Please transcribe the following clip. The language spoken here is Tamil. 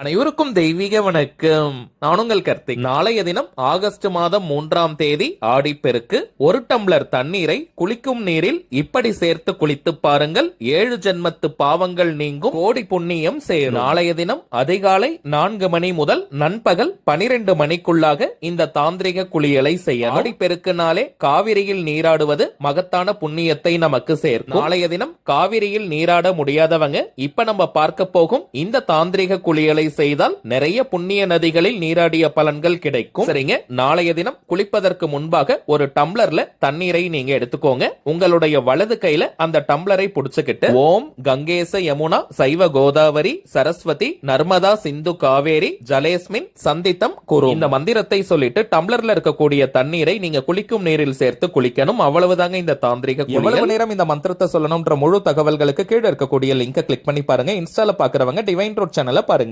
அனைவருக்கும் தெய்வீக வணக்கம். நான் உங்கள் கார்த்திக். நாளைய தினம் ஆகஸ்ட் மாதம் மூன்றாம் தேதி ஆடிப்பெருக்கு. ஒரு டம்ளர் தண்ணீரை குளிக்கும் நீரில் இப்படி சேர்த்து குளித்து பாருங்கள். ஏழு ஜென்மத்து பாவங்கள் நீங்கும். கோடி புண்ணியம் சேரும். நாளைய தினம் அதிகாலை நான்கு மணி முதல் நண்பகல் பனிரெண்டு மணிக்குள்ளாக இந்த தாந்திரிக குளியலை செய்ய ஆடிப்பெருக்கு நாளே காவிரியில் நீராடுவது மகத்தான புண்ணியத்தை நமக்கு சேர்க்கும். நாளைய தினம் காவிரியில் நீராட முடியாதவங்க இப்ப நம்ம பார்க்க போகும் இந்த தாந்திரிக குளியலை செய்தால் நிறைய புண்ணிய நதிகளில் நீராடிய பலன்கள் கிடைக்கும். சரிங்க? நாளைய தினம் குளிப்பதற்கு முன்பாக ஒரு டம்ளர்ல தண்ணீரை நீங்க எடுத்துக்கோங்க. உங்களுடைய வலது கையில அந்த டம்ளரை புடிச்சுக்கிட்டு ஓம் கங்கேச யமுனா சைவ கோதாவரி சரஸ்வதி நர்மதா சிந்து காவேரி ஜலேஸ்மின் சந்தித்தம் குரு. இந்த மந்திரத்தை சொல்லிட்டு டம்ளர்ல இருக்கக்கூடிய தண்ணீரை நீங்க குளிக்கும் நீரில் சேர்த்து குளிக்கணும். அவ்வளவுதாங்க இந்த தாந்திரிக எவ்வளவு நேரம் இந்த மந்திரத்தை சொல்லணும்ன்ற முழு தகவல்களுக்கு கீழே இருக்கக்கூடிய லிங்கை கிளிக் பண்ணி பாருங்க. இன்ஸ்டால பாக்குறவங்க டிவைன் ரோட் சேனலை பாருங்க.